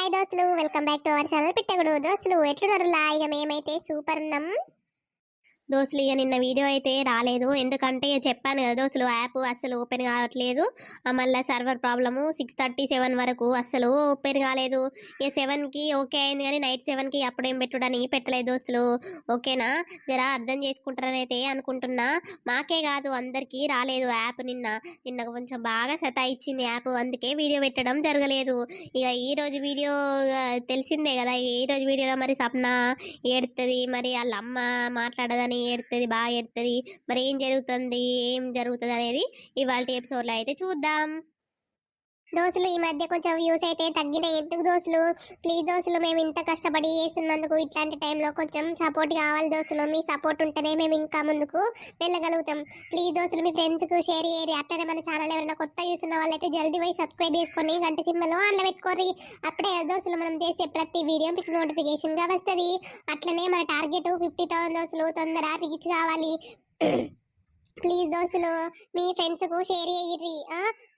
Hi దోస్తులు welcome back to our channel పెట్టగుడు. దోస్తులు ఎట్లున్నారు లా? ఇక మేమైతే సూపర్ ఉన్నాం. దోస్తులు ఇక నిన్న వీడియో అయితే రాలేదు. ఎందుకంటే ఇక చెప్పాను కదా దోస్తులు యాప్ అస్సలు ఓపెన్ కావట్లేదు. మళ్ళీ server problem six thirty seven వరకు అస్సలు ఓపెన్ కాలేదు. ఇక సెవెన్కి ఓకే అయింది కానీ నైట్ సెవెన్కి అప్పుడేం పెట్టడానికి పెట్టలేదు దోస్తులు. ఓకేనా? జరా అర్థం చేసుకుంటారని అయితే అనుకుంటున్నా. మాకే కాదు అందరికీ రాలేదు యాప్ నిన్న. నిన్న కొంచెం బాగా సతాయిచ్చింది యాప్. అందుకే వీడియో పెట్టడం జరగలేదు. ఇక ఈ రోజు వీడియో తెలిసిందే కదా ఈ రోజు వీడియోలో మరి సప్న ఏడుతుంది మరి వాళ్ళ అమ్మ మాట్లాడదని ఏడుతుంది బాగా ఏడుతుంది మరి ఏం జరుగుతుంది ఏం జరుగుతుంది అనేది ఇవాళ ఎపిసోడ్లో అయితే చూద్దాం. దోస్తులు ఈ మధ్య కొంచెం వ్యూస్ అయితే తగ్గినాయి. ఎందుకు దోస్తులు ప్లీజ్ దోస్తులు మేము ఇంత కష్టపడి చేస్తున్నందుకు ఇట్లాంటి టైంలో కొంచెం సపోర్ట్ కావాలి దోస్తులు మీ సపోర్ట్ ఉంటేనే మేము ఇంకా ముందుకు వెళ్ళగలుగుతాం. ప్లీజ్ దోస్తులు మీ ఫ్రెండ్స్కు షేర్ చేయరు అట్లనే మన ఛానల్ ఎవరైనా కొత్త చూస్తున్న వాళ్ళైతే జల్దీ పోయి సబ్స్క్రైబ్ చేసుకొని గంట సింబల్ ఆన్లో పెట్టుకోర్రి. అప్పుడే దోస్తులు మనం చేసే ప్రతి వీడియో మీకు నోటిఫికేషన్గా వస్తుంది. అట్లనే మన టార్గెట్ ఫిఫ్టీ థౌసండ్ దోస్తులు తొందర రీచ్ కావాలి. ప్లీజ్ దోస్తులు మీ ఫ్రెండ్స్కు షేర్ చేయర్రి.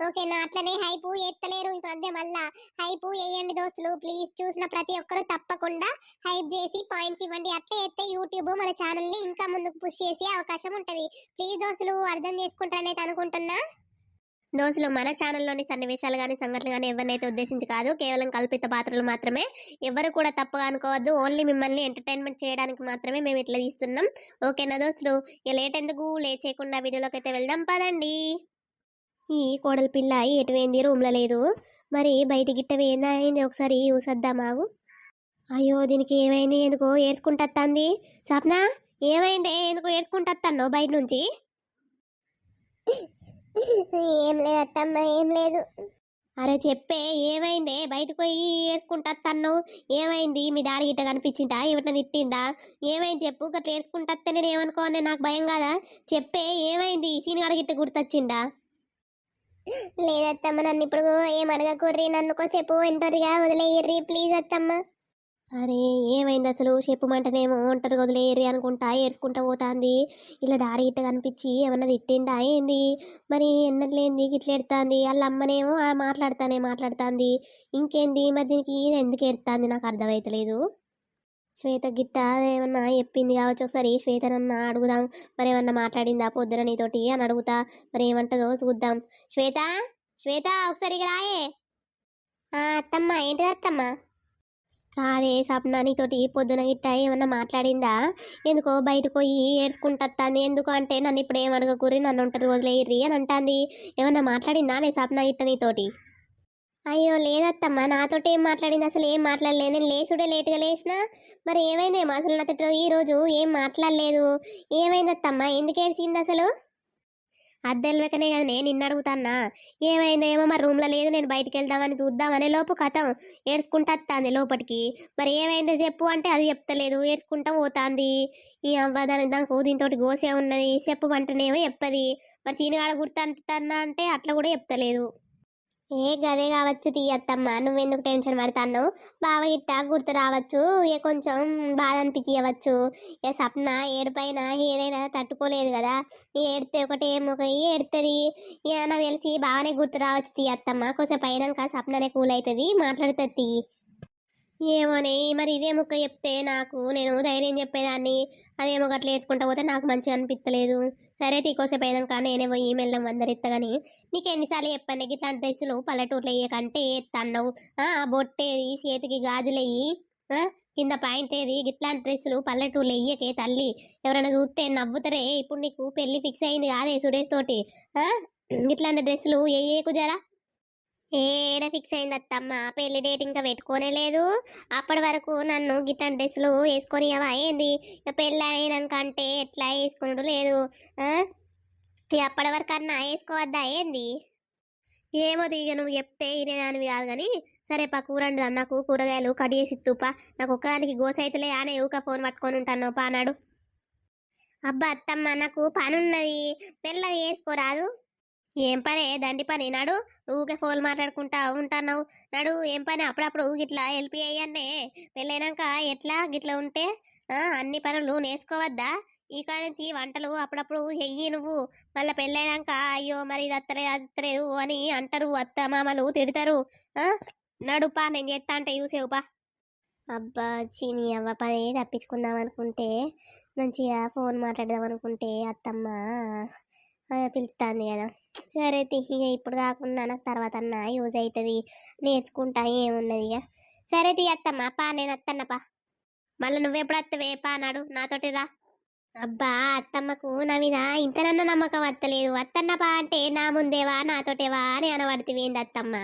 ఓకేనా అట్లనే హైపు ఎత్తలేరు ఈ మధ్య మళ్ళా. హైపు వేయండి దోస్తులు ప్లీజ్ చూసిన ప్రతి ఒక్కరు తప్పకుండా హైప్ చేసి పాయింట్స్ ఇవ్వండి. అట్లే ఎత్తే యూట్యూబ్ మన ఛానల్ని ఇంకా ముందుకు పుష్ చేసే అవకాశం ఉంటది. ప్లీజ్ దోస్తులు అర్థం చేసుకుంటారనేది అనుకుంటున్నా. దోస్తులు మన ఛానల్లోని సన్నివేశాలు కానీ సంఘటనలు కానీ ఎవరినైతే ఉద్దేశించి కాదు కేవలం కల్పిత పాత్రలు మాత్రమే. ఎవరు కూడా తప్పుగా అనుకోవద్దు. ఓన్లీ మిమ్మల్ని ఎంటర్టైన్మెంట్ చేయడానికి మాత్రమే మేము ఇట్లా తీస్తున్నాం. ఓకేనా దోస్తులు? ఇక లేట్ ఎందుకు? లేట్ చేయకుండా వీడియోలోకి అయితే వెళ్దాం. పదండి. ఈ కోడలి పిల్ల ఎటువైంది రూమ్లో లేదు. మరి బయట గిట్ట అయింది ఒకసారి చూసొద్దామాగు అయ్యో దీనికి ఏమైంది? ఎందుకో ఏడ్చుకుంటుంది సప్న ఏమైంది? ఎందుకు ఏడ్చుకుంటత్తాను బయట నుంచి? ఏం లేదు అత్తమ్మ ఏం లేదు. అరే చెప్పే ఏమైందే? బయటకు పోయి వేసుకుంటా ఏమైంది? మీ డాడీ గిట్ట కనిపించిందా? ఏమిటో తిట్టిందా? ఏమైంది చెప్పు గట్ల వేసుకుంటే నేను ఏమనుకోనే? నాకు భయం కాదా? చెప్పే ఏమైంది? సీనిగాడ గిట్ట గుర్తొచ్చిందా? లేదత్తమ్మ నన్ను ఇప్పుడు ఏం అడగకుర్రి? నన్ను కొసేపు ఒంటరిగా వదిలేయర్రి ప్లీజ్ అత్తమ్మ. అరే ఏమైంది అసలు? చెప్పమంటేనేమో ఒంటరి వదిలేయర్రి అనుకుంటా ఏడ్చుకుంటా పోతాంది. ఇలా డాడీ గిట్ట కనిపించి ఏమన్నా తిట్టిండా ఏంది? మరి ఎన్నట్లేంది గిట్ల ఎడతాంది వాళ్ళ అమ్మనేమో మాట్లాడతానే మాట్లాడుతుంది. ఇంకేంది? మరి దీనికి ఎందుకు ఎడుతుంది నాకు అర్థమైతలేదు. శ్వేత గిట్ట ఏమన్నా చెప్పింది కావచ్చు ఒకసారి. శ్వేతనన్నా అడుగుదాం. మరి ఏమన్నా మాట్లాడిందా పొద్దున నీతోటి అని అడుగుతా. మరి ఏమంటదో చూద్దాం. శ్వేత? శ్వేత ఒకసారి రాయే. అత్తమ్మ ఏంటిది అత్తమ్మ? కాదే సప్న నీతోటి పొద్దున గిట్ట ఏమన్నా మాట్లాడిందా? ఎందుకో బయటకు పోయి ఏడ్చుకుంటుంది ఎందుకు అంటే నన్ను ఇప్పుడు ఏం అడగకూరి నన్ను ఉంటారు వదిలేయర్రి అని అంటాంది. ఏమన్నా మాట్లాడిందా నే సప్న గిట్ట నీతోటి? అయ్యో లేదత్తమ్మ నాతోటి ఏం మాట్లాడింది? అసలు ఏం మాట్లాడలేదు. నేను లేచుడే లేటుగా లేచిన? మరి ఏమైందేమో అసలు నాతో ఈ రోజు ఏం మాట్లాడలేదు. ఏమైందత్తమ్మ? ఎందుకు ఏడ్చింది అసలు? అద్దెల్వకనే కదా నేను నిన్ను అడుగుతాన్నా. ఏమైందేమో మరి రూమ్లో లేదు నేను బయటికి వెళ్దామని చూద్దామనే లోపు కథం ఏడ్చుకుంటా లోపలికి మరి ఏమైందో చెప్పు అంటే అది చెప్తలేదు. ఏడ్చుకుంటా పోతాంది. ఈ అవ్వ దాని దానికి దీంతో గోసే ఉన్నది. చెప్పు అంటేనేమో చెప్పది. మరి సీనిగాడ గుర్తంటున్నా అంటే అట్లా కూడా చెప్తలేదు. ఏ గదే కావచ్చు తీయత్తమ్మ నువ్వెందుకు టెన్షన్ పడతాను బావ ఇట్టా గుర్తు రావచ్చు ఇక కొంచెం బాధ అనిపించవచ్చు ఇక సప్న ఏడుపైన ఏదైనా తట్టుకోలేదు కదా ఏడితే ఒకటి ఏమో ఒక ఏడుతుంది. ఇక నాకు తెలిసి బావనే గుర్తు రావచ్చు తీయత్తమ్మ కొంచెం పైనాక సప్ననే కూల్ అవుతుంది మాట్లాడుతుంది ఏమోనే మరి ఇదే ముక్క చెప్తే నాకు నేను ధైర్యం చెప్పేదాన్ని. అదేమో గట్ల వేసుకుంటా పోతే నాకు మంచిగా అనిపించలేదు సరే టీకోసేపు అయినాక నేనే పోయి మెల్లం అందరు నీకు ఎన్నిసార్లు చెప్పాను ఇట్లాంటి డ్రెస్సులు పల్లెటూరులో వేయకంటే ఎత్తన్నావు. ఆ బొట్టేది చేతికి గాజులెయ్యి కింద పాయింట్ ఏది? ఇట్లాంటి డ్రెస్సులు పల్లెటూరులో వెయ్యకే తల్లి. ఎవరైనా చూస్తే నవ్వుతారే ఇప్పుడు నీకు పెళ్ళి ఫిక్స్ అయింది కాదే సురేష్ తోటి. ఇట్లాంటి డ్రెస్సులు వేయకు జరా ఏడ ఫిక్స్ అయింది అత్తమ్మ? పెళ్ళి డేట్ ఇంకా పెట్టుకోనే లేదు. అప్పటి వరకు నన్ను గిట్లాంటి డ్రెస్సులు వేసుకొని ఏంది? ఇక పెళ్ళి అయినాక అంటే ఎట్లా వేసుకున్నాడు లేదు. ఇక అప్పటి వరకు అన్నా వేసుకోవద్దా ఏంది? ఏమో తీగ నువ్వు చెప్తే వినేదానివి కాదు కానీ సరే పా కూరండి నాకు కూరగాయలు కట్ చేసి ఇత్తుపా నాకు ఒక్కదానికి గోస అయితేలే ఆనే ఊక ఫోన్ పట్టుకొని ఉంటాను పానాడు అబ్బా అత్తమ్మ నాకు పని ఉన్నది మెల్లగా వేసుకోరాదు. ఏం పని? దండి పని. నాడు ఊకే ఫోన్ మాట్లాడుకుంటా ఉంటాన్నావు. నాడు ఏం పని? అప్పుడప్పుడు గిట్లా హెల్ప్ అయ్యన్నే పెళ్ళైనాక ఎట్లా? గిట్లా ఉంటే అన్ని పనులు నేర్చుకోవద్దా? ఈ నుంచి వంటలు అప్పుడప్పుడు వెయ్యి నువ్వు. మళ్ళీ పెళ్ళైనాక అయ్యో మరి ఇది అత్తలేదు అత్తలేదు అని అంటారు అత్త మామలు తిడతారు. నడుపా నేను చేస్తా అంటే చూసేవుపా అబ్బా చీని అవ్వ పని తప్పించుకుందాం అనుకుంటే మంచిగా ఫోన్ మాట్లాడదాం అనుకుంటే అత్తమ్మ. పిలుస్తుంది కదా. సరే ఇక ఇప్పుడు కాకుండా నాకు తర్వాత అన్న యూజ్ అవుతుంది నేర్చుకుంటా ఏమున్నది ఇక సరే తీ అత్తమ్మ పా నేను అత్తన్నపా మళ్ళీ నువ్వెప్పుడు వత్తవే? పా అన్నాడు. నాతోటి రా. అబ్బా అత్తమ్మకు నా మీద ఇంతనన్న నమ్మకం వత్తలేదు అత్తన్నపా అంటే నా ముందేవా నాతోటేవా అని అనబడితే ఏంది అత్తమ్మ.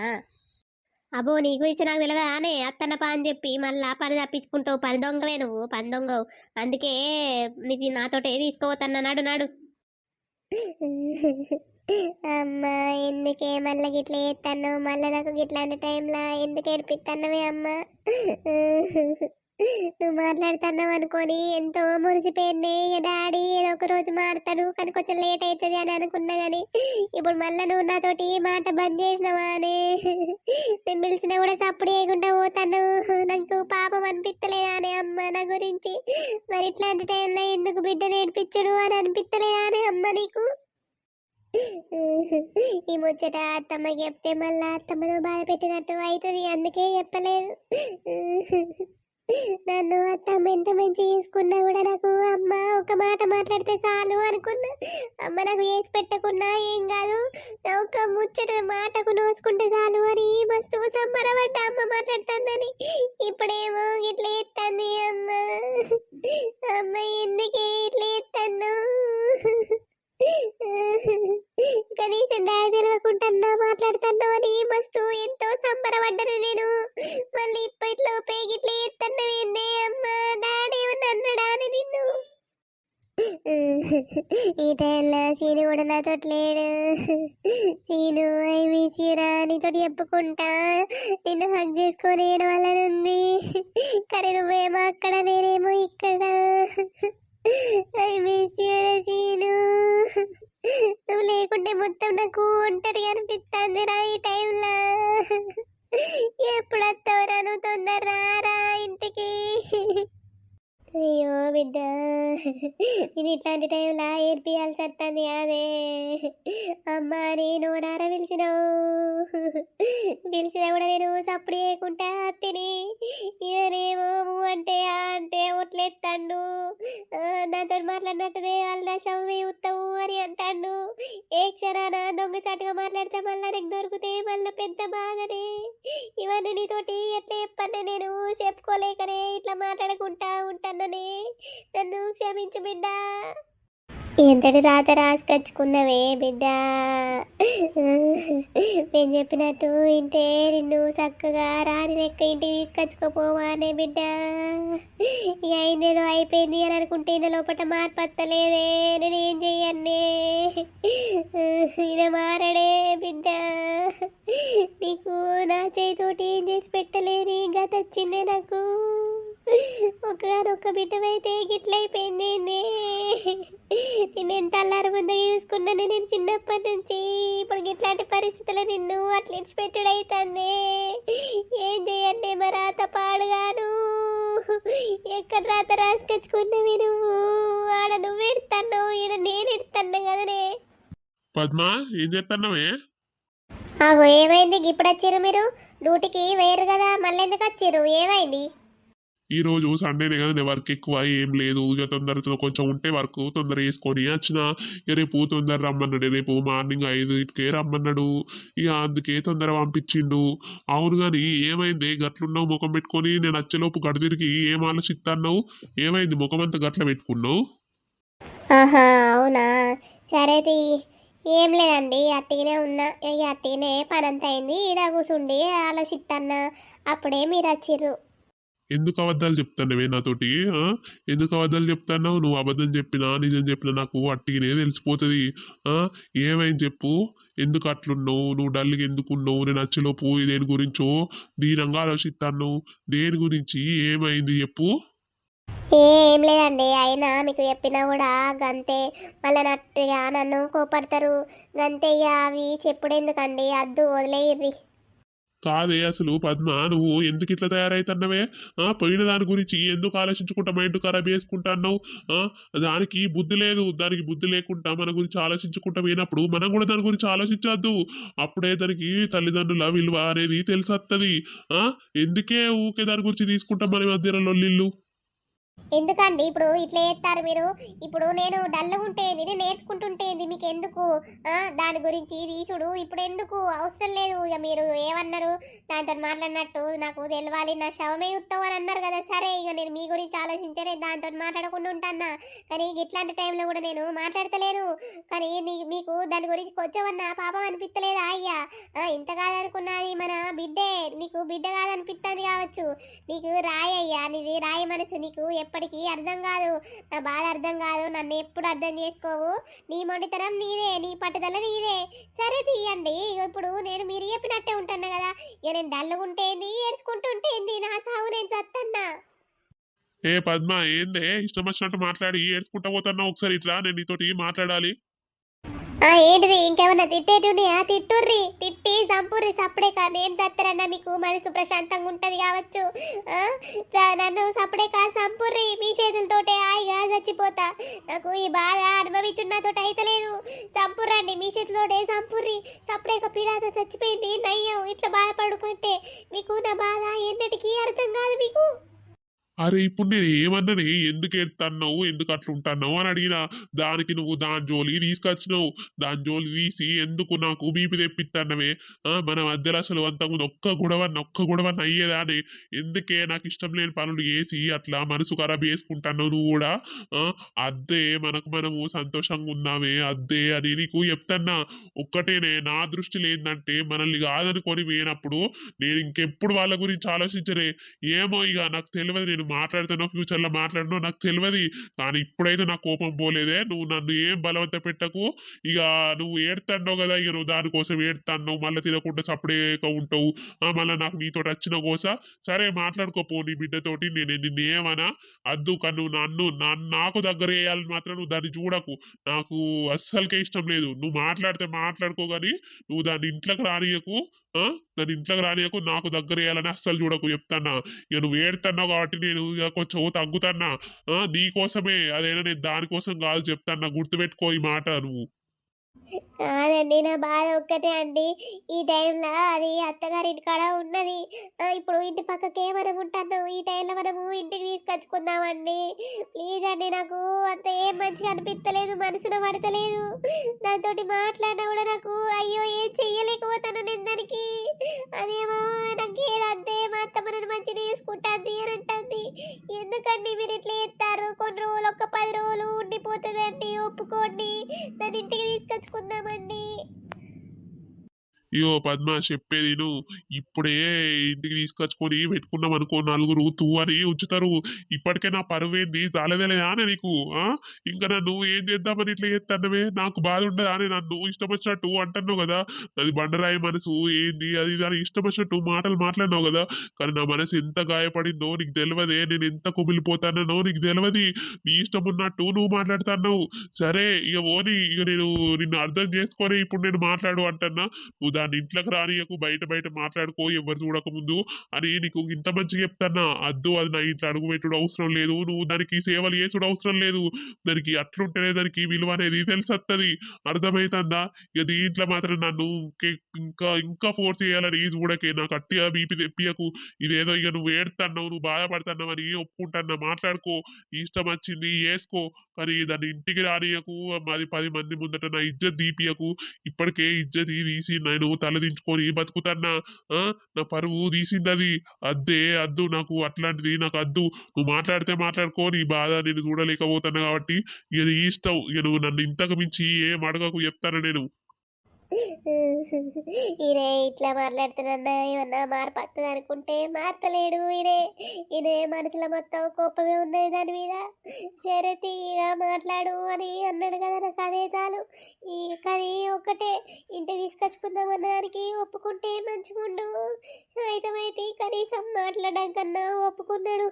అబ్బో నీ గురించి నాకు తెలియదానే అత్తన్నపా అని చెప్పి మళ్ళా పని తప్పించుకుంటావు. పని దొంగవే నువ్వు. పని దొంగవు. అందుకే నీకు నాతోటే తీసుకోవద్దన్నాడు నాడు అమ్మా ఎందుకే మళ్ళీ గిట్లా చేస్తాను మళ్ళీ నాకు గిట్లాంటి టైంలో ఎందుకు ఏడిపిస్తున్నావే అమ్మా? నువ్వు మాట్లాడుతున్నావు అనుకొని ఎంతో మురిసిపోయింది. ఇక డాడీ ఏదో ఒక రోజు మాడతాడు కానీ కొంచెం లేట్ అవుతుంది అని అనుకున్నా కానీ ఇప్పుడు మళ్ళీ నువ్వు నాతోటి ఈ మాట బంద్ చేసినావా అని నేను పిలిచినా కూడా సప్పుడు చేయకుండా పోతాను. నాకు పాపం అనిపిస్తలేదా అని అమ్మ నా గురించి. మరి ఇట్లాంటి టైంలో ఎందుకు బిడ్డ నేర్పించడు అని అనిపిస్తలేదా అని అమ్మ నీకు? ఈ ముచ్చట అత్తమ్మ చెప్తే మళ్ళా అత్తమ్మను బాధ పెట్టినట్టు అవుతుంది. అందుకే చెప్పలేదు. నన్ను అత్తమ్మ ఎంత మంచి చేసుకున్నా కూడా నాకు అమ్మ ఒక మాట మాట్లాడితే చాలు అనుకున్నా. అమ్మ నాకు వేసి పెట్టకున్నా ఏం కాదు. ఒక ముచ్చట మాటకు నోసుకుంటే చాలు అని మస్తు సంబరపడ్డా అమ్మ మాట్లాడుతుందని. ఇప్పుడేమో ఇట్లా ఎత్తాను అమ్మ. అమ్మ ఎందుకే ఇట్లా ఎత్తాను కనీసం డాడీ తెలియకుండా మాట్లాడుతున్నావు అని మస్తు ఎంతో సంబరపడ్డాను నేను. మళ్ళీ ఇప్పట్లో పేగిట్లే ఎత్తన్నవేందే అమ్మా? డాడీ అన్నాడా అని నిన్ను? ఈ టైంలో సీను కూడా నాతో లేడు. సీను ఐ మిస్ రా నీతో చెప్పుకుంటా. నిన్ను హక్ చేసుకొని ఏడవాలనుంది కానీ నువ్వేమో అక్కడ నేనేమో ఇక్కడ. ఐ మిస్ నువ్వు లేకుంటే మొత్తం నాకు ఒంటరిగా అనిపిస్తుంది రా ఈ టైంలో. ఎప్పుడు వస్తావురా? నువ్వు తొందర రా ఇంటికి. అయ్యో బిడ్డ. ఇది ఇట్లాంటి టైంలో ఏడ్పియాల్సి వస్తుంది అదే. అమ్మా నేను నారా పిలిచినావు. పిలిచినా కూడా నేను సప్పుడు చేయకుండా తిని ఇదనేమో ఊ అంటే అంటే ఒట్లెత్తాడు. నాతో మాట్లాడినట్టుదే వాళ్ళ శవమే ఉత్తవు అని అంటాడు. ఏ క్షణాన దొంగచాటుగా మాట్లాడితే మళ్ళీ నాకు దొరికితే మళ్ళీ పెద్ద బాధనే. ఇవన్నీ నీతోటి ఎట్లా చెప్పన్నా నేను? చెప్పుకోలేకనే ఇట్లా మాట్లాడుకుంటా ఉంటాననే. నన్ను క్షమించు బిడ్డ. ఎంతటి రాత రాసుకొచ్చుకున్నవే బిడ్డ. నేను చెప్పినట్టు ఇంటే నిన్ను చక్కగా రాని లెక్క ఇంటికి తీసుకొచ్చుకోపోవానే బిడ్డ. ఇక అయిందేదో అయిపోయింది అని అనుకుంటే ఇంత లోపల మార్పు వస్తలేదే నేను ఏం చెయ్యన్నే. ఇది మారడే బిడ్డ. నీకు నా చేతితోటి ఏం చేసి పెట్టలేని గత వచ్చిందే నాకు. ఒకనొక్క బిడ్డవైతే గిట్లయిపోయింది. ఏంది? నేను ఎంత అల్లారు ముందు చూసుకున్నాను నేను చిన్నప్పటి నుంచి. ఇప్పుడు ఇట్లాంటి పరిస్థితులు నిన్ను అట్లా ఇడిచిపెట్టుడు అవుతుంది ఏం చేయండి మరి రాత పాడుగాను. ఎక్కడ రాత రాసుకొచ్చుకున్నవి నువ్వు? ఆడ నువ్వు ఎడతాను ఈడ నేను ఎడతాను కదనే. పద్మ ఏం చేస్తున్నావే? ఆగో ఏమైంది? ఇప్పుడు వచ్చారు మీరు? డ్యూటీకి వేరు కదా మళ్ళీ ఎందుకు వచ్చారు ఏమైంది? ఈ రోజు సండేనే కదా నేను వర్క్ ఎక్కువ ఏం లేదు. ఇక తొందరతో కొంచెం ఉంటే వర్క్ తొందర వేసుకొని వచ్చిన రేపు తొందర రమ్మన్నాడు. రేపు మార్నింగ్ ఐదుకే రమ్మన్నాడు. ఇక అందుకే తొందర పంపించిండు. అవును కానీ ఏమైంది? గట్లున్నావు ముఖం పెట్టుకొని? నేను వచ్చేలోపు గడిదిరికి ఏం ఆలోచిస్తున్నావు ఏమైంది? ముఖం అంతా గట్ల పెట్టుకున్నావు? ఆహా అవునా? సరే ఏం లేదండి అట్టిగానే ఉన్నా. ఇక అట్టిగానే పని అంత అయింది. ఈడ కూర్చుండి ఆలోచిస్తున్నా అప్పుడే మీరు వచ్చిర్రు. ఎందుకు అబద్ధాలు చెప్తానవే నాతోటి ఎందుకు అబద్ధాలు చెప్తున్నావు? నువ్వు అబద్ధం చెప్పినా నిజం చెప్పినా నాకు అట్టిగానే తెలిసిపోతుంది ఏమైంది చెప్పు. ఎందుకు అట్లున్నావు? నువ్వు డల్గా ఎందుకు ఉన్నావు? నేను అచ్చలోపు దేని గురించో దీనంగా ఆలోచిస్తాను. దేని గురించి? ఏమైంది చెప్పు. ఏం లేదండి అయినా మీకు చెప్పినా కూడా గంతే. మళ్ళీ నట్టుగా నన్ను కోపడతారు. గంతే ఇక అవి చెప్పుడు ఎందుకండి అద్దు వదిలేయర్రి కాదే అసలు పద్మ నువ్వు ఎందుకు ఇట్లా తయారైతున్నవే? ఆ పోయిన దాని గురించి ఎందుకు ఆలోచించుకుంటా మైండ్ ఖరాబ్ చేసుకుంటున్నావు దానికి బుద్ధి లేదు. దానికి బుద్ధి లేకుండా మన గురించి ఆలోచించుకుంటా పోయినప్పుడు మనం కూడా దాని గురించి ఆలోచించొద్దు. అప్పుడే దానికి తల్లిదండ్రుల విలువ అనేది తెలిసొస్తుంది ఆ ఎందుకే ఊకే దాని గురించి తీసుకుంటాం మన మధ్యలో లొల్లిళ్ళు? ఎందుకండి? ఇప్పుడు ఇట్లా చేస్తారు మీరు? ఇప్పుడు నేను డల్గా ఉంటేంది నేను నేర్చుకుంటుంటేంది మీకు ఎందుకు దాని గురించి తీసుడు ఇప్పుడు ఎందుకు అవసరం లేదు. ఇక మీరు ఏమన్నారు? దాంతో మాట్లాడినట్టు నాకు తెలవాలి. నా శవమే యుద్ధం అని అన్నారు కదా. సరే ఇక నేను మీ గురించి ఆలోచించనే దాంతో మాట్లాడకుండా ఉంటానా? కానీ ఇట్లాంటి టైంలో కూడా నేను మాట్లాడతలేను. కానీ మీకు దాని గురించి కొంచెమన్నా పాపం అనిపించలేదా అయ్యా? ఇంత కాదనుకున్నది మన బిడ్డే. నీకు బిడ్డ కాదనిపిస్తుంది కావచ్చు. నీకు రాయి అయ్యా. నీది రాయి మనసు. నీకు ఎప్పటికీ అర్థం కాదు. నా బాధ అర్థం కాదు. నన్ను ఎప్పుడు అర్థం చేసుకోవు. నీ మొండితనం నీదే నీ పట్టుదల నీదే. సరే తీయండి. ఇప్పుడు నేను మీరు చెప్పినట్టే ఉంటాను కదా. ఇక నేను డల్లుగుంటేంది ఏడ్చుకుంటుంటేంది నా సాగు నేను చత్తన్నా. ఏ పద్మ ఏందే? ఇష్టం వచ్చినట్టు మాట్లాడి ఏడ్చుకుంటా పోతున్నావు ఒకసారి ఇట్లా? నేను నీతోటి మాట్లాడాలి. ఏంటిది? ఇంకేమన్నా తిట్టేటున్నాయా తిట్టుర్రి. తిట్టి సంపూర్రి సప్పుడే కా నేను చత్తరన్నా మీకు మనసు ప్రశాంతంగా ఉంటుంది కావచ్చు. నన్ను సప్పుడే కా సంపూర్రి మీ చేతులతోటే హాయిగా చచ్చిపోతా. నాకు ఈ బాధ అనుభవించున్నతోటి అయితలేదు సంపూర్రండి మీ చేతులతోటే సంపూర్రి సప్పుడే పీడాత చచ్చిపోయింది. నయ్యం. ఇట్లా బాధపడుకుంటే మీకు నా బాధ ఎన్నటికీ అర్థం కాదు మీకు. అరే ఇప్పుడు నేను ఏమన్నానే ఎందుకు ఎడుతున్నావు? ఎందుకు అట్లా ఉంటున్నావు అని అడిగినా దానికి నువ్వు దాని జోలి తీసుకొచ్చినావు. దాని జోలి తీసి ఎందుకు నాకు బీపీ తెప్పిస్తున్నావే? మన మధ్యలో అసలు అంతకుముందు ఒక్క గొడవన్న ఒక్క గొడవన్న అయ్యేదాని ఎందుకే నాకు ఇష్టం లేని పనులు చేసి అట్లా మనసు ఖరాబ్ చేసుకుంటున్నావు నువ్వు కూడా? అద్దే మనకు మనము సంతోషంగా ఉన్నామే అద్దే అని నీకు చెప్తున్నా. ఒక్కటేనే నా దృష్టిలో ఏంటంటే మనల్ని కాదనుకొని పోయినప్పుడు నేను ఇంకెప్పుడు వాళ్ళ గురించి ఆలోచించలే ఏమో ఇక నాకు తెలియదు నేను మాట్లాడుతానో ఫ్యూచర్లో మాట్లాడినో నాకు తెలియదు కానీ ఇప్పుడైతే నా కోపం పోలేదే. నువ్వు నన్ను ఏం బలవంత పెట్టకు. ఇక నువ్వు ఏడుతాన్నావు కదా ఇక నువ్వు దానికోసం ఏడుతాన్నావు. మళ్ళీ తినకుండా చప్పుడేక ఉంటావు. మళ్ళీ నాకు నీతో వచ్చిన కోస. సరే మాట్లాడుకోపో నీ బిడ్డతోటి. నేను నిన్ను ఏమనా అద్దు కానీ నువ్వు నన్ను నన్ను నాకు దగ్గర వేయాలని మాత్రం నువ్వు దాన్ని చూడకు. నాకు అస్సలకే ఇష్టం లేదు. నువ్వు మాట్లాడితే మాట్లాడుకో కానీ నువ్వు దాన్ని ఇంట్లోకి రానియకు. ఆ? ఇంట్లోకి రానియకు నాకు దగ్గర వేయాలని అస్సలు చూడకు చెప్తాన్నా. ఇక నువ్వు ఏడుతున్నావు కాబట్టి నేను ఇక కొంచెం తగ్గుతాన్నా. ఆ, నీకోసమే అదైనా నేను దానికోసం కాదు చెప్తాన్నా. గుర్తుపెట్టుకో ఈ మాట నువ్వు. కాదండి నా బాధ ఒక్కటే అండి. ఈ టైంలో అది అత్తగారి కాడ ఉన్నది. ఇప్పుడు ఇంటి పక్కకే మనం ఉంటాను ఈ టైంలో మనము ఇంటికి తీసుకొచ్చుకుందామండి. ప్లీజ్ అండి నాకు అంత ఏం మంచిగా అనిపించలేదు మనసులో పడతలేదు. దాంతో మాట్లాడినా కూడా నాకు అయ్యో ఏం చెయ్యలేకపోతాను నేను దానికి. అదేమో నాకు ఏదంతే మా అత్త మనని మంచిగా చూసుకుంటుంది అని అంటుంది. ఎందుకండి మీరు ఇట్లా చేస్తారు? కొన్ని రోజులు ఒక పది రోజులు ఉండిపోతుందండి ఒప్పుకోండి దాని ఇంటికి తీసుకొచ్చుకుందామండి ఇయో పద్మ చెప్పేది నువ్వు ఇప్పుడే ఇంటికి తీసుకొచ్చుకొని పెట్టుకున్నాం అనుకో నలుగురు తూ అని ఉంచుతారు. ఇప్పటికే నా పరువేంది? చాలదేలేదా అని నీకు ఆ? ఇంకా నన్ను ఏం చేద్దామని ఇట్లా చేస్తానవే నాకు బాధ ఉండదా అని నన్ను ఇష్టం వచ్చినట్టు అంటున్నావు కదా? అది బండరాయి మనసు ఏంది? అది ఇది ఇష్టం వచ్చినట్టు మాటలు మాట్లాడినావు కదా? కానీ నా మనసు ఎంత గాయపడిందో నీకు తెలియదే నేను ఎంత కుమిలిపోతానో నీకు తెలియదు నీ ఇష్టం ఉన్నట్టు నువ్వు మాట్లాడుతున్నావు. సరే ఇక ఓని ఇక నేను నిన్ను అర్థం చేసుకొని ఇప్పుడు నేను మాట్లాడు అంటున్నా. నువ్వు నన్ను ఇంట్లోకి రానియకు బయట బయట మాట్లాడుకో ఎవరు చూడకముందు అని నీకు ఇంత మంచిగా చెప్తానా అద్దు అది నా ఇంట్లో అడుగు పెట్టుడు అవసరం లేదు. నువ్వు దానికి సేవలు చేసుడు అవసరం లేదు. దానికి అట్లుంటేనే దానికి విలువ అనేది తెలిసొస్తుంది అర్థమవుతుందా ఇక దీంట్లో మాత్రం నన్ను ఇంకా ఇంకా ఫోర్స్ చేయాలని చూడకే. నాకు అట్టిగా బీపీ తెప్పియకు. ఇదేదో ఇక నువ్వు ఏడుతున్నావు నువ్వు బాధపడుతున్నావు అని ఒప్పుకుంటున్నా. మాట్లాడుకో. ఇష్టం వచ్చింది వేసుకో కానీ దాన్ని ఇంటికి రానియకు. మాది పది మంది ముందట నా ఇజ్జత్ దీపియకు ఇప్పటికే ఇజ్జత్ తీసి నేను తలదించుకొని బతుకుతున్నా? ఆ? నా పరువు తీసింది అది అద్దే అద్దు నాకు అట్లాంటిది నాకు అద్దు. నువ్వు మాట్లాడితే మాట్లాడుకో నీ బాధ నేను చూడలేకపోతున్నా కాబట్టి ఇక నీ ఇష్టం. ఇక నువ్వు నన్ను ఇంతకు మించి ఏం అడగకు చెప్తాను నేను? ఈయన ఇట్లా మాట్లాడుతున్నా ఏమన్నా మార్పు అనుకుంటే మార్చలేడు ఈయనే ఈయన మనసులో మొత్తం కోపమే ఉన్నది దాని మీద. సరే తీయగా మాట్లాడు అని అన్నాడు కదా నాకు అదే చాలు. ఈ కానీ ఒక్కటే ఇంటికి తీసుకొచ్చుకుందాం అన్నదానికి ఒప్పుకుంటే మంచిగా ఉండు అయితే కనీసం మాట్లాడడం కన్నా ఒప్పుకున్నాడు.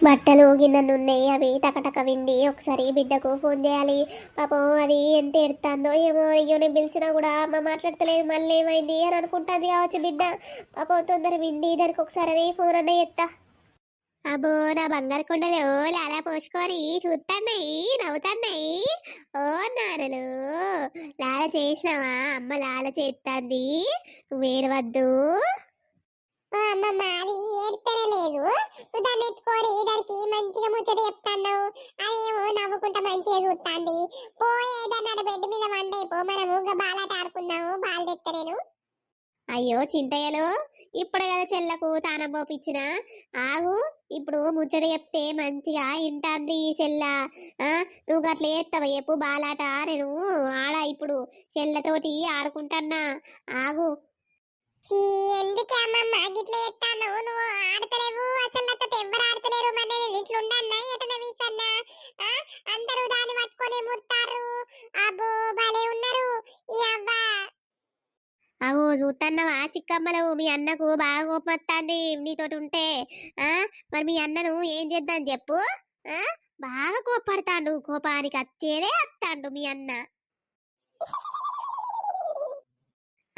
బట్టలు గిన్నెలు ఉన్నాయి అవి టకటక విండి ఒకసారి బిడ్డకు ఫోన్ చేయాలి. పాపం అది ఎంత ఎడుతుందో ఏమో అయ్యో నేను పిలిచినా కూడా అమ్మ మాట్లాడతలేదు మళ్ళీ ఏమైంది? అని అనుకుంటుంది కావచ్చు బిడ్డ. పాపం తొందర విండి దానికి ఒకసారి ఫోన్ అన్న ఎత్తా అబ్బో నా బంగారు కొండలు లాలా పోసుకొని చూస్తున్నాయి నవ్వుతున్నాయి ఓ నారలు లాల చేసినావా? అమ్మ లాల చేస్తుంది నువ్వు అమ్మమ్మ అది ఏడుతనే లేదు. నువ్వు దాన్ని దానికి మంచిగా ముచ్చట చెప్తాను అదేమో నవ్వుకుంటా మంచిగా చూస్తాంది. పోయేదన్న బెడ్ మీద వండైపో మనము ఇంకా బాలాట ఆడుకుందాము బాల్ తెత్త నేను. అయ్యో చింతయ్యలు ఇప్పుడు కదా చెల్లకు తానబోపిచ్చిన ఆగు ఇప్పుడు ముచ్చట చెప్తే మంచిగా ఇంటాంది చెల్ల. నువ్వు అట్లా చేస్తావు చెప్పు బాలాట. నేను ఆడ ఇప్పుడు చెల్లతోటి ఆడుకుంటాన్నా. ఆగు. చీ, ఎందుకే అమ్మమ్మ? నువ్వు ఆడతలేవు? అసలు నాతో ఎవ్వరు ఆడతలేరు? మన ఇట్లా ఉండన్నా ఎటన వీకన్నా అందరూ దాన్ని పట్టుకొని ముడతారు. అబ్బో భలే ఉన్నారు. ఈ అవ్వ. అగో చూస్తున్నావా చిక్కమ్మలు మీ అన్నకు బాగా కోపం వస్తుంది నీతోటి ఉంటే. ఆ? మరి మీ అన్నను ఏం చేద్దాం చెప్పు? బాగా కోపడతాడు. కోపానికి వచ్చేదే వస్తాడు మీ అన్న.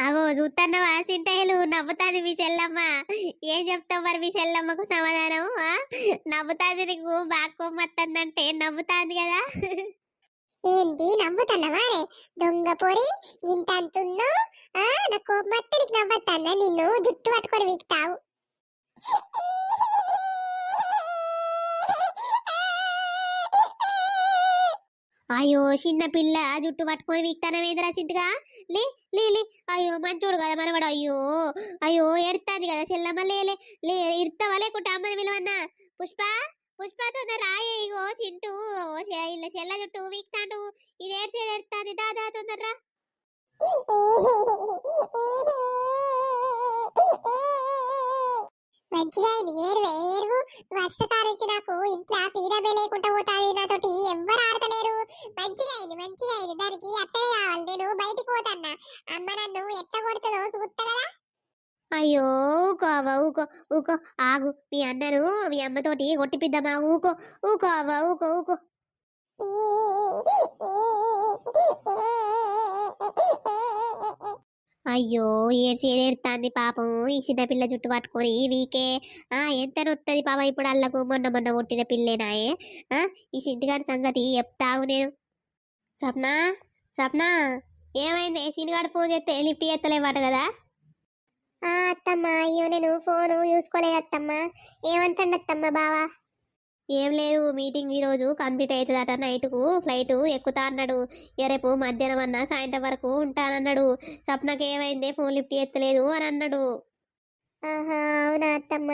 అగో చూస్తున్నావా చింతయ్యలు నవ్వుతాది మీ చెల్లమ్మ. ఏం చెప్తావు మరి మీ చెల్లమ్మకు సమాధానం? నవ్వుతాది నీకు? బాగా కోపం నవ్వుతాది కదా. ఏంటి నవ్వుతున్నావా రే? దొంగ పొరి ఇంత అంతున్నో నా కోపమత్త నీకు నవ్వుతానా నిన్ను జుట్టు పట్టుకొని వీక్తావు. అయ్యో చిన్న పిల్ల జుట్టు పట్టుకొని వీక్తానమేంద్రా చింటుగా? లే లే లే. అయ్యో మంచోడు కదా మనవాడు అయ్యో. అయ్యో ఎడతాది కదా చెల్లమ్మ లే లే. లే ఇడతావా లేకుంటే అమ్మని విలువన్నా పుష్ప పుష్ప తొందర రాయే ఇగో చింటూ. ఇలా చెల్ల జుట్టు వీక్తాడు. ఇది ఏడ్చేది ఎడతాది దాదా తొందరరా మంచిగా ఏడువు వర్షకాలం నుంచి నాకు ఇంట్లో ఫ్రీడమే లేకుండా పోతాది నాతోటి ఎవ్వరు ఆడతలేరు. మంచిగా అయింది మంచిగా అయింది దానికి అట్లనే కావాలి. నేను బయటికి పోతాన్నా. అమ్మ నన్ను ఎట్ట కొడుతుందో చూస్తా కదా? అయ్యో ఊకో అవ్వ ఊకో ఊకో. ఆగు మీ అన్నను మీ అమ్మతోటి కొట్టిపిద్దామా ఊకో ఊకో అవ్వ ఊకో ఊకో. అయ్యో ఏడ్చేది ఏడుతాంది పాపం. ఈ చిన్న పిల్ల జుట్టు పట్టుకొని వీకే. ఆ ఎంత నొత్తది పాపం ఇప్పుడు అల్లకు. మొన్న మొన్న పుట్టిన పిల్లేనాయే ఆ ఈ చింటిగారి సంగతి చెప్తావు నేను. సప్న సప్న ఏమైంది? సీనిగాడు ఫోన్ చేస్తే లిఫ్ట్ చేస్తలేమాట కదా? ఆ అత్తమ్మ అయ్యో నేను ఫోను చూసుకోలేదు అత్తమ్మ. ఏమంటాడు అత్తమ్మ బావా? ఏం లేదు మీటింగ్ ఈరోజు కంప్లీట్ అవుతుందట నైట్కు ఫ్లైట్ ఎక్కుతా అన్నాడు. రేపు మధ్యాహ్నం అన్న సాయంత్రం వరకు ఉంటానన్నాడు. సప్నకి ఏమైంది? ఫోన్ లిఫ్ట్ ఎత్తలేదు అని అన్నాడు. ఆహా అవునా అత్తమ్మ.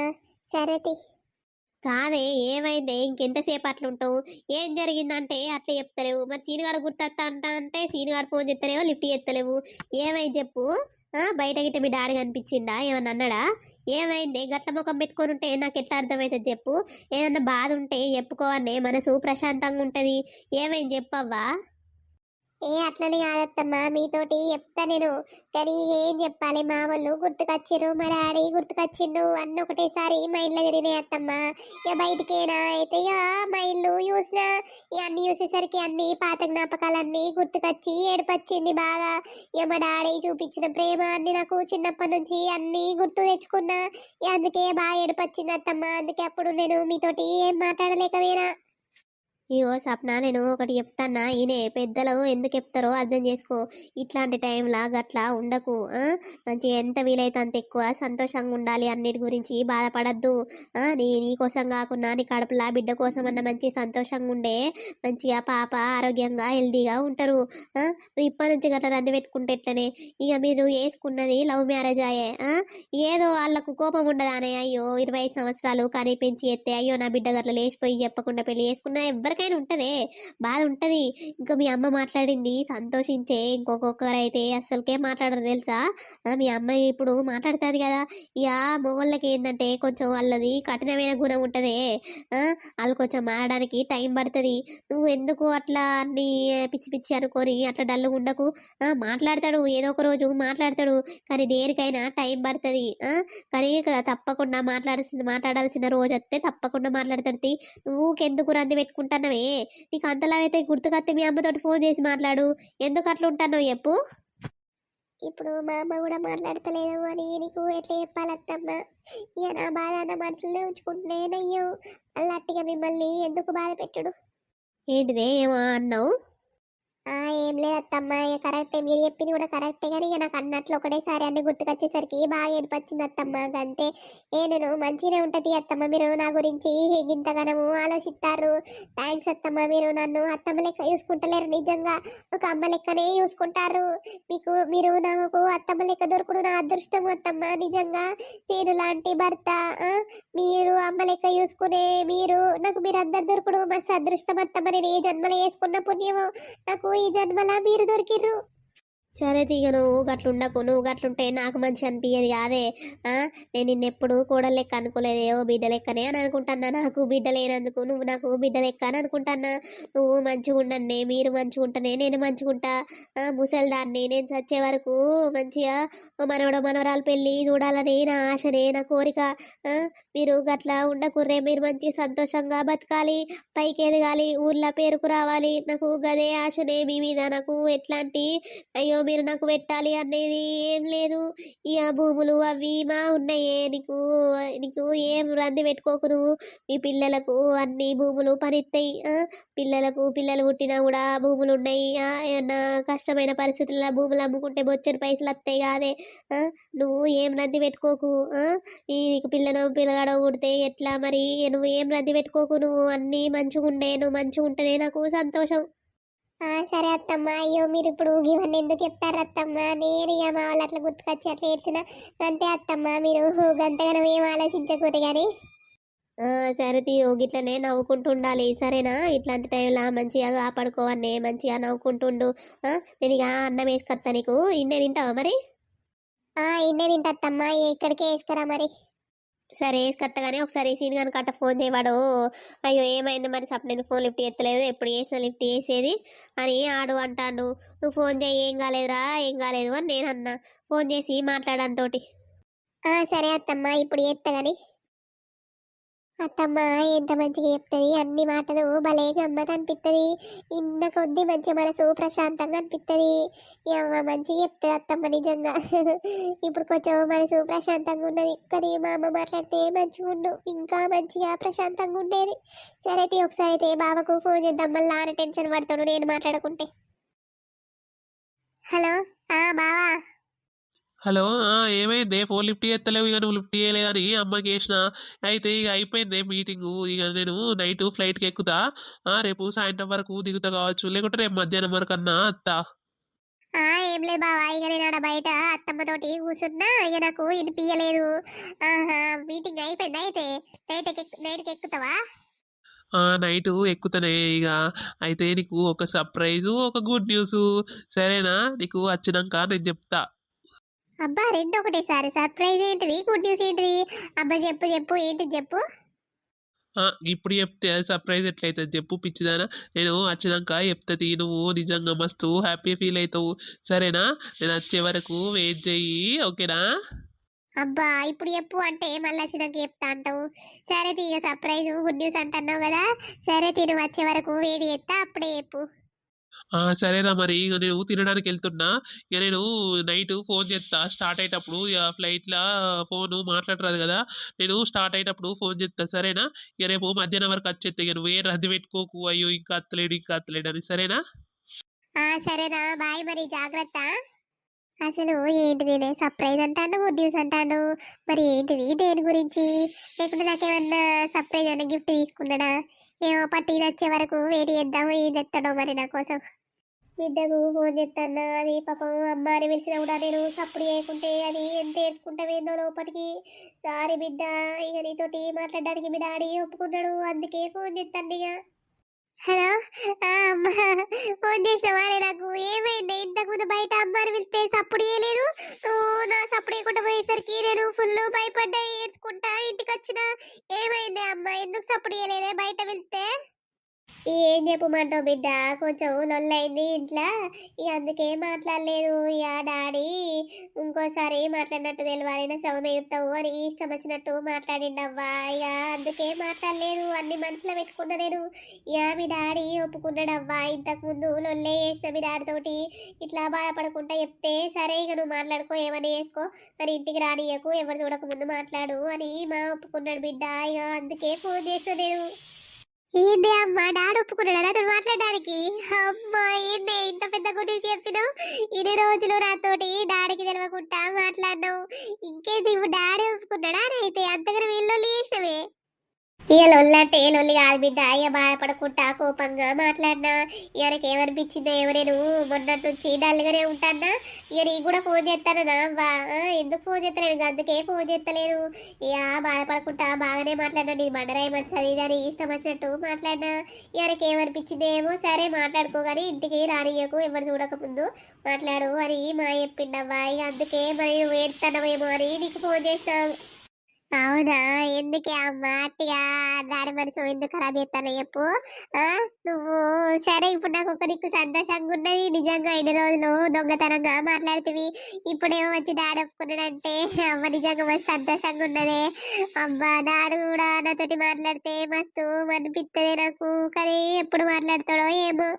కాదే ఏమైంది? ఇంకెంతసేపు అట్లుంటావు? ఏం జరిగిందంటే అట్లా చెప్తలేవు. మరి సీనుగాడు గుర్తొస్తా అంట అంటే సీనుగాడు ఫోన్ చేస్తలేవు లిఫ్ట్ చేస్తలేవు ఏమైంది చెప్పు? బయట గిట్ట మీ డాడీ కనిపించిందా ఏమన్నా అన్నాడా? ఏమైంది? గట్ల ముఖం పెట్టుకొని ఉంటే నాకు ఎట్లా అర్థమవుతుంది చెప్పు. ఏదన్నా బాధ ఉంటే చెప్పుకోవన్నే మనసు ప్రశాంతంగా ఉంటుంది. ఏమైంది చెప్పవ్వా? ఏ అట్లని కాదత్తమ్మా. మీతోటి చెప్తా నేను. కానీ ఏం చెప్పాలి? మా వాళ్ళు గుర్తుకొచ్చిర్రు మా డాడీ గుర్తుకొచ్చిండు అన్న ఒకటేసారి మా ఇంట్లో తిరిగినాయి అత్తమ్మ. ఇక బయటికేనా? అయితే ఇక మా ఇల్లు చూసిన ఇక అన్ని చూసేసరికి అన్ని పాత జ్ఞాపకాలన్నీ గుర్తుకొచ్చి ఏడుపచ్చింది బాగా. ఇక మా డాడీ చూపించిన ప్రేమ అన్ని నాకు చిన్నప్పటి నుంచి అన్నీ గుర్తు తెచ్చుకున్నా. ఇక అందుకే బాగా ఏడుపచ్చింది అత్తమ్మ. అందుకే అప్పుడు నేను మీతోటి ఏం మాట్లాడలేకపోయినా. ఇగో సప్న నేను ఒకటి చెప్తానా ఈయనే పెద్దలు ఎందుకు చెప్తారో అర్థం చేసుకో. ఇట్లాంటి టైంలా గట్లా ఉండకు ఆ? మంచిగా ఎంత వీలైతే అంత ఎక్కువ సంతోషంగా ఉండాలి అన్నిటి గురించి. బాధపడద్దు నీ నీ కోసం కాకుండా నీ కడుపులా బిడ్డ కోసం అన్న మంచి సంతోషంగా ఉండే మంచిగా పాప ఆరోగ్యంగా హెల్దీగా ఉంటారు నువ్వు ఇప్పటి నుంచి గట్లా రద్దు పెట్టుకుంటే ఎట్లనే? ఇక మీరు వేసుకున్నది లవ్ మ్యారేజ్ అయ్యే ఆ? ఏదో వాళ్ళకు కోపం ఉండదానే అయ్యో ఇరవై ఐదు సంవత్సరాలు కానీ పెంచి ఎత్తే అయ్యో నా బిడ్డ గట్ల లేచిపోయి చెప్పకుండా పెళ్ళి చేసుకున్నా ఎవ్వరు ఎవరికైనా ఉంటదే. బాధ ఉంటది. ఇంకా మీ అమ్మ మాట్లాడింది సంతోషించే. ఇంకొకరు అయితే అస్సలకే మాట్లాడరు తెలుసా? మీ అమ్మ ఇప్పుడు మాట్లాడుతుంది కదా. ఇక మొగోళ్ళకి ఏంటంటే కొంచెం వాళ్ళది కఠినమైన గుణం ఉంటుంది. ఆ, వాళ్ళు కొంచెం మారడానికి టైం పడుతుంది. నువ్వు ఎందుకు అట్లా అన్ని పిచ్చి పిచ్చి అనుకొని అట్లా డల్లుగా ఉండకు? మాట్లాడతాడు. ఏదో ఒక రోజు మాట్లాడతాడు. కానీ దేనికైనా టైం పడుతుంది. కానీ తప్పకుండా మాట్లాడాల్సిన మాట్లాడాల్సిన రోజు వస్తే తప్పకుండా మాట్లాడతాడు. నువ్వు ఎందుకు రంది పెట్టుకుంటాను పెట్టుకుంటున్నావే నీకు అంతలా అయితే గుర్తుకొస్తే మీ అమ్మతోటి ఫోన్ చేసి మాట్లాడు. ఎందుకు అట్లా ఉంటానో చెప్పు. ఇప్పుడు మా అమ్మ కూడా మాట్లాడతలేదు అని నీకు ఎట్లా చెప్పాలి అత్తమ్మ ఇక నా బాధ నా మనసులోనే ఉంచుకుంటేనయ్యో అల్లట్టిగా మిమ్మల్ని ఎందుకు బాధ పెట్టుడు? ఏంటిదే ఏమో అన్నావు? ఏం లేదు అత్తమ్మ ఇక కరెక్టే మీరు చెప్పింది కూడా కరెక్టే కానీ ఇక నాకు అన్నట్లు ఒకటేసారి అన్ని గుర్తుకొచ్చేసరికి బాగా ఏడిపచ్చింది అత్తమ్మ అంతే. ఏ నేను మంచిగానే ఉంటుంది అత్తమ్మ మీరు నా గురించి ఇంతగానము ఆలోచిస్తారు థ్యాంక్స్ అత్తమ్మ మీరు నన్ను అత్తమ్మ లెక్క చూసుకుంటలేరు నిజంగా ఒక అమ్మ లెక్కనే చూసుకుంటారు. మీకు మీరు నాకు అత్తమ్మ లెక్క దొరకడు నా అదృష్టం అత్తమ్మ నిజంగా. నేను లాంటి భర్త మీరు అమ్మ లెక్క చూసుకునే మీరు నాకు మీరు అందరు దొరకడు మస్తు అదృష్టం అత్తమ్మ నేను ఏ జన్మలో వేసుకున్న పుణ్యమో నాకు ఈ జన్మలా మీరు దొరికిర్రు సరే తీగ నువ్వు గట్లుండకు నువ్వు గట్లుంటే నాకు మంచి అనిపించేది కాదే. నేను నిన్నెప్పుడు కూడా లెక్క అనుకోలేదు. ఓ బిడ్డ లెక్కనే అని అనుకుంటానా నాకు బిడ్డ లేనందుకు నువ్వు నాకు బిడ్డ లెక్క అని అనుకుంటానా నువ్వు మంచిగా ఉండండి మీరు మంచిగా ఉంటేనే నేను మంచిగా ముసలిదాన్ని నేను చచ్చే వరకు మంచిగా మనవడ మనవరాలు పెళ్ళి చూడాలని నా ఆశనే నా కోరిక. మీరు గట్లా ఉండకుర్రే మీరు మంచి సంతోషంగా బతకాలి. పైకి ఎదగాలి ఊర్లో పేరుకు రావాలి. నాకు గదే ఆశనే మీ మీద. నాకు ఎట్లాంటి అయ్యో మీరు నాకు పెట్టాలి అనేది ఏం లేదు. ఇక భూములు అవి మా ఉన్నాయే. నీకు నీకు ఏం రంది పెట్టుకోకు నువ్వు. మీ పిల్లలకు అన్ని భూములు పనిస్తాయి ఆ? పిల్లలకు పిల్లలు పుట్టినా కూడా భూములు ఉన్నాయి. ఏమన్నా కష్టమైన పరిస్థితుల్లో భూములు అమ్ముకుంటే బొచ్చని పైసలు వస్తాయి కాదే. ఆ? నువ్వు ఏం రంది పెట్టుకోకు. ఆ? ఈ నీకు పిల్లను పిల్లగాడ పుడితే ఎట్లా మరి? నువ్వు ఏం రద్ది పెట్టుకోకు నువ్వు? అన్నీ మంచిగా ఉండే నువ్వు మంచిగా ఉంటేనే నాకు సంతోషం. సరే అత్తమ్మ అయ్యో మీరు ఇప్పుడు ఇవన్నీ ఎందుకు చెప్తారు అత్తమ్మ? నేను ఇక మా వాళ్ళు అట్లా గుర్తుకొచ్చి అట్లా ఏడ్చిన అంతే అత్తమ్మ మీరు గంటగానం ఏం ఆలోచించకూడదు కానీ. సరే తీయో గిట్లనే నవ్వుకుంటూ ఉండాలి సరేనా? ఇట్లాంటి టైంలో మంచిగా కాపాడుకోవన్నే మంచిగా నవ్వుకుంటుండు నేను ఇక అన్నం వేసుకొస్తా నీకు. ఇన్నే తింటావా మరి? ఇన్నే తింటత్తమ్మ ఇక్కడికే వేసుకురా మరి. సరే వేసుకొత్తగానే ఒకసారి సీన్ కనుక అట్ట ఫోన్ చేయవాడు అయ్యో ఏమైంది మరి సప్న ఫోన్ లిఫ్ట్ ఎత్తలేదు ఎప్పుడు చేసిన లిఫ్ట్ చేసేది అని ఆడు అంటాడు. నువ్వు ఫోన్ చేయి ఏం కాలేదురా ఏం కాలేదు అని నేను అన్నా. ఫోన్ చేసి మాట్లాడాను తోటి. సరే అత్తమ్మ ఇప్పుడు చేస్తా అత్తమ్మ ఎంత మంచిగా చెప్తుంది. అన్ని మాటలు భలే గమ్మత్ అనిపిస్తుంది ఇన్న కొద్ది మంచి మనసు ప్రశాంతంగా అనిపిస్తుంది ఎవ మంచిగా చెప్తుంది అత్తమ్మ నిజంగా. ఇప్పుడు కొంచెం మనసు ప్రశాంతంగా ఉన్నది. కానీ మా అమ్మ మాట్లాడితే మంచిగా ఉండు. ఇంకా మంచిగా ప్రశాంతంగా ఉండేది. సరే అయితే ఒకసారి అయితే బావకు ఫోన్ చేద్దాం. మళ్ళీ అని టెన్షన్ పడతాడు నేను మాట్లాడుకుంటే. హలో? ఆ బావా? హలో ఆ, ఏమైంది? ఫోన్ లిఫ్ట్ చేస్తలేవు ఇక నువ్వు లిఫ్ట్ చేయలేదని అమ్మకి వేసిన అయితే ఇక అయిపోయింది మీటింగు. ఇక నేను నైట్ ఫ్లైట్కి ఎక్కుతా. ఆ, రేపు సాయంత్రం వరకు దిగుతా కావచ్చు. లేకుంటే రేపు మధ్యాహ్నం వరకు అన్నా అత్తా. ఏం లేదు బావా. ఇక నేను బయట అత్తమ్మతోటి కూర్చున్నా. ఇక నాకు వినిపించలేదు మీటింగ్ అయిపోయింది అయితే? నైట్ నైట్కి ఎక్కుతావా? నైట్ ఎక్కుతానే ఇక. అయితే నీకు ఒక సర్ప్రైజు ఒక గుడ్ న్యూస్. సరేనా? నీకు వచ్చినాక నేను చెప్తా. అబ్బా రెండు ఒకటేసారి సర్ప్రైజ్ ఏంటిది? గుడ్ న్యూస్ ఏంటిది? అబ్బా చెప్పు చెప్పు. ఏంటిది చెప్పు? ఆ, ఇప్పుడు చెప్తే సర్ప్రైజ్ ఎట్లయితే చెప్పు పిచ్చిదానా. నేను వచ్చినాక చెప్తుంది నువ్వు. నిజంగా మస్తు హ్యాపీ ఫీల్ అవుతావు సరేనా? నేను వచ్చే వరకు వెయిట్ చెయ్యి. ఓకేనా? అబ్బా ఇప్పుడు చెప్పు అంటే మళ్ళీ వచ్చినాక చెప్తా అంటావు. సరే తీగ సర్ప్రైజ్ గుడ్ న్యూస్ అంటున్నావు కదా. సరే తిను వచ్చే వరకు వేడి చేస్తా. అప్పుడే చెప్పు. సరేనా మరి ఇక నేను తినడానికి వెళ్తున్నా. ఇక నేను నైట్ ఫోన్ చేస్తా స్టార్ట్ అయ్యేటప్పుడు ఇక ఫ్లైట్లో ఫోన్ మాట్లాడరాదు కదా. నేను స్టార్ట్ అయ్యేటప్పుడు ఫోన్ చేస్తా సరేనా? ఇక రేపు మధ్యాహ్నం వరకు వచ్చేస్తా ఇక నువ్వు రద్దు పెట్టుకోకు. అయ్యో ఇంకా అత్తలేడు ఇంకా అత్తలేడు అని. సరేనా? సరేనా బాయ్ మరి. జాగ్రత్త. అసలు ఏంటిది సర్ప్రైజ్ అంటాడు గుడ్ న్యూస్ అంటాడు? మరి ఏంటిది? దేని గురించి? లేకుంటే నాకేమన్నా సర్ప్రైజ్ అన్న గిఫ్ట్ తీసుకున్నాడా? ఏమో పట్టి వచ్చే వరకు వేడి చేద్దాము. ఏం తెస్తాడో మరి నా కోసం. బిడ్డకు ఫోన్ చేస్తాను అది పాపం అమ్మ అని పిలిచినా కూడా నేను సప్పుడు చేయకుంటే అది ఎంత ఏడ్చుకుంటామేందో లోపలికి సారీ బిడ్డ ఇక నీతోటి మాట్లాడడానికి మీ డాడీ ఒప్పుకున్నాడు అందుకే ఫోన్ చేస్తాను ఇక. హలో అమ్మా ఫోన్ చేసినావా? నాకు ఏమైంది? ఇంతకు ముందు బయట అమ్మాని పిలిస్తే సప్పుడు చేయలేదు. నా సప్పుడు చేయకుండా పోయేసరికి నేను ఫుల్ భయపడ్డా ఏడ్చుకుంటా ఇంటికి వచ్చిన ఏమైంది అమ్మ? ఎందుకు సప్పుడు చేయలేదే బయట పిలిస్తే? ఏం చెప్పమంటావు బిడ్డ? కొంచెం లొల్లైంది ఇంట్లో. ఇక అందుకే మాట్లాడలేదు ఇక డాడీ. ఇంకోసారి మాట్లాడినట్టు తెలియాలి నా సౌమ్య ఎగుతావు అని ఇష్టం వచ్చినట్టు మాట్లాడిండవ్వా ఇక అందుకే మాట్లాడలేదు. అన్ని మనసులో పెట్టుకున్నా నేను. ఇక మీ డాడీ ఒప్పుకున్నాడవ్వా ఇంతకు ముందు లొల్లే చేసిన మీ డాడీ తోటి. ఇట్లా బాధపడకుండా చెప్తే సరే ఇక నువ్వు మాట్లాడుకో ఏమని వేసుకో మరి ఇంటికి రానియకు ఎవరు చూడకముందు మాట్లాడు అని మా ఒప్పుకున్నాడు బిడ్డ. ఇక అందుకే ఫోన్ చేసిన నేను. ఏంది అమ్మా? డాడీ ఒప్పుకున్నాడా? నాతో మాట్లాడడానికి? అమ్మా ఏంది? ఇంత పెద్ద గురించి చెప్పినావు? ఇన్ని రోజులు నాతోటి డాడీకి తెలియకుండా మాట్లాడినావు. ఇంకేంది? ఇప్పుడు డాడీ ఒప్పుకున్నాడా? అయితే అంతగా వీళ్ళు చేసినవే. ఇక లొల్లంటే లొల్లి కాదు బిడ్డ. అయ్య బాధపడకుండా కోపంగా మాట్లాడినా. ఇవరికి ఏమనిపించిందో ఏమో నేను మొన్నటి నుంచి డల్గానే ఉంటానా ఇక నీకు కూడా ఫోన్ చేస్తానా బా ఎందుకు ఫోన్ చేస్తలేను? అందుకే ఫోన్ చేస్తలేను. ఇక బాధపడకుండా బాగానే మాట్లాడినా. నీ మండరాయి మంచిది ఇదని ఇష్టం వచ్చినట్టు మాట్లాడినా. ఇవరికి ఏమనిపించిందో ఏమో సరే మాట్లాడుకో కానీ ఇంటికి రానియకు ఎవరు చూడకముందు మాట్లాడు అని మా చెప్పిండవ్వా. ఇక అందుకే మరి వేడుతానమేమో అని నీకు ఫోన్ చేసినావు అవునా? ఎందుకే అమ్మ? అట్టిగా దాని మనసు ఎందుకు ఖరాబ్ చేస్తాను చెప్పు. నువ్వు సరే ఇప్పుడు నాకు ఒక నీకు సంతోషంగా ఉన్నది. నిజంగా ఎన్ని రోజులు దొంగతనంగా మాట్లాడుతుంది ఇప్పుడేమో వచ్చి డాడీ ఒప్పుకున్నాడంటే అమ్మ నిజంగా మస్తు సంతోషంగా ఉన్నదే. అబ్బా డాడీ కూడా నాతోటి మాట్లాడితే మస్తు అనిపిస్తుంది నాకు. కానీ ఎప్పుడు మాట్లాడతాడో ఏమో.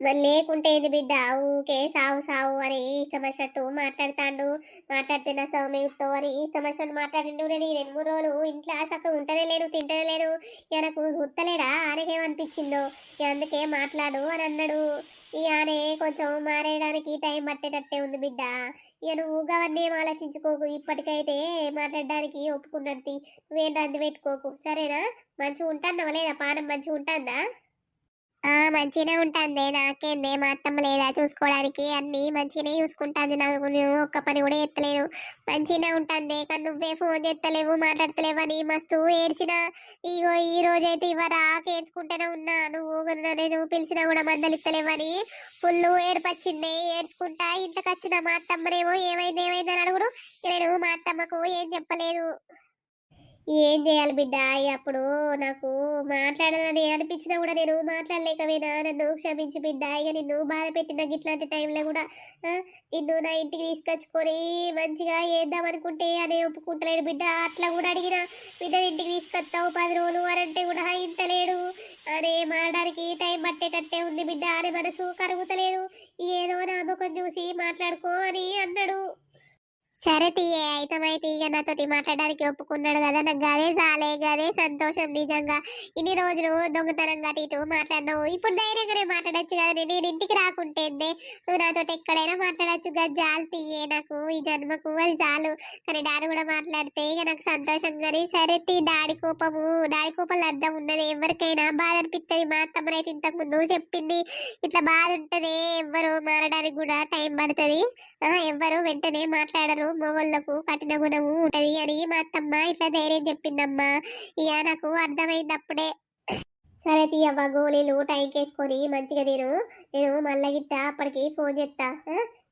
మరి లేకుంటే ఇది బిడ్డ? ఊకే సావు సావు అని ఇష్టం వచ్చినట్టు మాట్లాడతాండు. మాట్లాడితే నా సౌమ్యతో అని ఇష్టం మాట్లాడిండు. నేను రెండు మూడు రోజులు ఇంట్లో చక్కగా ఉంటనే లేను తింటనే లేను. ఇక నాకు గుర్తలేడా? ఆయనకేమనిపించిందో అందుకే మాట్లాడు అని అన్నాడు. ఇక ఆనే కొంచెం మారేయడానికి టైం పట్టేటట్టే ఉంది బిడ్డ. ఇక నువ్వు అవన్నీ ఏం ఆలోచించుకోకు? ఇప్పటికైతే మాట్లాడడానికి ఒప్పుకున్నట్టు నువ్వేం రంది పెట్టుకోకు. సరేనా? మంచిగా ఉంటాన్నావా లేదా? పానం మంచిగా ఉంటుందా? ఆ మంచిగానే ఉంటుంది నాకేందే మా అత్తమ్మ లేదా చూసుకోవడానికి అన్ని మంచిగానే చూసుకుంటుంది నాకు. నువ్వు ఒక్క పని కూడా ఎత్తలేను మంచిగానే ఉంటుంది కానీ నువ్వే ఫోన్ చేస్తలేవు మాట్లాడతలేవు అని మస్తు ఏడ్చిన. ఇగో ఈ రోజైతే ఇవ్వరా ఏడ్చుకుంటూనే ఉన్నా. నువ్వు నేను పిలిచినా కూడా మందలిస్తలేవని ఫుల్ ఏడుపచ్చింది. ఏడ్చుకుంటా ఇంటికి వచ్చిన మా అత్తమ్మనేమో ఏమైంది ఏమైంది అని అడుగుడు. నేను మా అత్తమ్మకు ఏం చెప్పలేదు. ఏం చేయాలి బిడ్డ? అప్పుడు నాకు మాట్లాడాలని అనిపించినా కూడా నేను మాట్లాడలేకపోయినా నన్ను క్షమించి బిడ్డ. ఇక నిన్ను బాధ పెట్టిన ఇట్లాంటి టైంలో కూడా నిన్ను నా ఇంటికి తీసుకొచ్చుకొని మంచిగా చేద్దాం అనుకుంటే అనే ఒప్పుకుంటలేడు బిడ్డ. అట్లా కూడా అడిగిన బిడ్డ ఇంటికి తీసుకొస్తావు పది రోజులు అని కూడా ఇంటలేడు అనే మారడానికి టైం పట్టేటట్టే ఉంది బిడ్డ అనే మనసు కరుగుతలేదు. ఏదో నా ముఖం చూసి మాట్లాడుకో అని అన్నాడు. సరే తీయే అయితమైతే ఇక నాతోటి మాట్లాడడానికి ఒప్పుకున్నాడు కదా. నాకు గదే చాలే గదే సంతోషం నిజంగా. ఇన్ని రోజులు దొంగతనంగా అటు ఇటు మాట్లాడినావు. ఇప్పుడు ధైర్యంగానే మాట్లాడొచ్చు కదా నేను ఇంటికి రాకుంటేందే. నువ్వు నాతోటి ఎక్కడైనా మాట్లాడచ్చు కదా. చాలు తీయే నాకు ఈ జన్మకు అది చాలు. కానీ డాడీ కూడా మాట్లాడితే ఇక నాకు సంతోషంగానే సరే తీ డాడీ కోపము డాడీ కోపాలు అర్థం ఉన్నది. ఎవరికైనా బాధ అనిపిస్తుంది మా అత్తమ్మనైతే ఇంతకు ముందు చెప్పింది. ఇట్లా బాధ ఉంటుంది ఎవ్వరు మారడానికి కూడా టైం పడుతుంది. ఎవ్వరు వెంటనే మాట్లాడరు. మొగోళ్ళకు కఠిన గుణము ఉంటది అని మా అత్తమ్మ ఇట్లా ధైర్యం చెప్పిందమ్మా. ఇక నాకు అర్థమైంది అప్పుడే. సరే తీయవ్వ గోళీలు టైంకి వేసుకొని మంచిగా తిను. నేను మళ్ళీ గిట్ట అప్పటికి ఫోన్ చేస్తా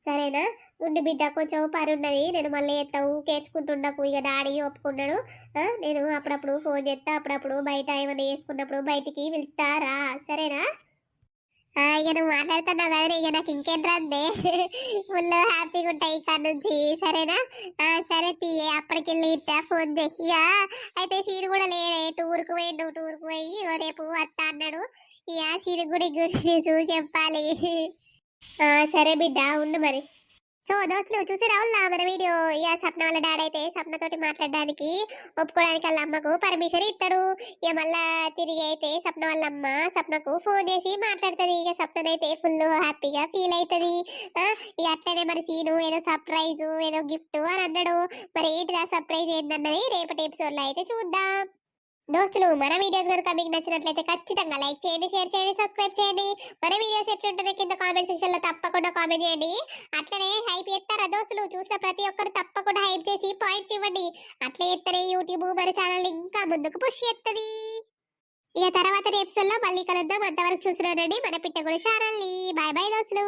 సరేనా? ఉండి బిడ్డ కొంచెం పని ఉన్నది. నేను మళ్ళీ ఎత్తా ఊకేసుకుంటున్నాకు ఇక డాడీ ఒప్పుకున్నాడు నేను అప్పుడప్పుడు ఫోన్ చేస్తా అప్పుడప్పుడు బయట ఏమైనా వేసుకున్నప్పుడు బయటికి వెళ్తారా సరేనా? ఇక నువ్వు మాట్లాడుతున్నావు కదా ఇక నాకు ఇంకేం రందే ఫుల్ హ్యాపీగా ఉంటాయి ఇక్కడ నుంచి. సరేనా? సరే తీయే అప్పటికి వెళ్ళి ఇట్టా ఫోన్ చేయి. ఇక అయితే సీన్ కూడా లేడే పోయి పోయిండు టూర్కి పోయి రేపు వస్తా అన్నాడు. ఇక సీన్ గుడి గురించి చూసి చెప్పాలి. ఆ, సరే బిడ్డ ఉండు మరి. సో దోస్తులు చూసి రావులా మన వీడియో. ఇక సప్న వాళ్ళ డాడీ అయితే సప్నతోటి మాట్లాడడానికి ఒప్పుకోవడానికి వాళ్ళ అమ్మకు పర్మిషన్ ఇస్తాడు ఇక మళ్ళా తిరిగి అయితే సప్న వాళ్ళ అమ్మ సప్నకు ఫోన్ చేసి మాట్లాడుతుంది. ఇక సప్ననైతే ఫుల్ హ్యాపీగా ఫీల్ అవుతుంది ఇక అట్లనే మరి సీను ఏదో సర్ప్రైజ్ ఏదో గిఫ్ట్ అని అన్నాడు. మరి ఏంటిది ఆ సర్ప్రైజ్ ఏంటన్నది రేపటి ఎపిసోడ్లో అయితే చూద్దాం. దోస్తులు మన వీడియోస్ కనుక మీకు నచ్చినట్లయితే ఖచ్చితంగా లైక్ చేయండి షేర్ చేయండి సబ్స్క్రైబ్ చేయండి. మన వీడియోస్ ఎట్లుంటుందో కింద కామెంట్ సెక్షన్లో తప్పకుండా కామెంట్ చేయండి. అట్లనే హైప్ చేస్తారా దోస్తులు? చూసిన ప్రతి ఒక్కరు తప్పకుండా హైప్ చేసి పాయింట్స్ ఇవ్వండి. అట్లే చేస్తేనే యూట్యూబ్ మన ఛానల్ ఇంకా ముందుకు పుష్ చేస్తుంది ఇక తర్వాత ఎపిసోడ్లో మళ్ళీ కలుద్దాం. అంతవరకు చూసినారండి మన పిట్టగుడి ఛానల్ని బాయ్ బాయ్ దోస్తులు.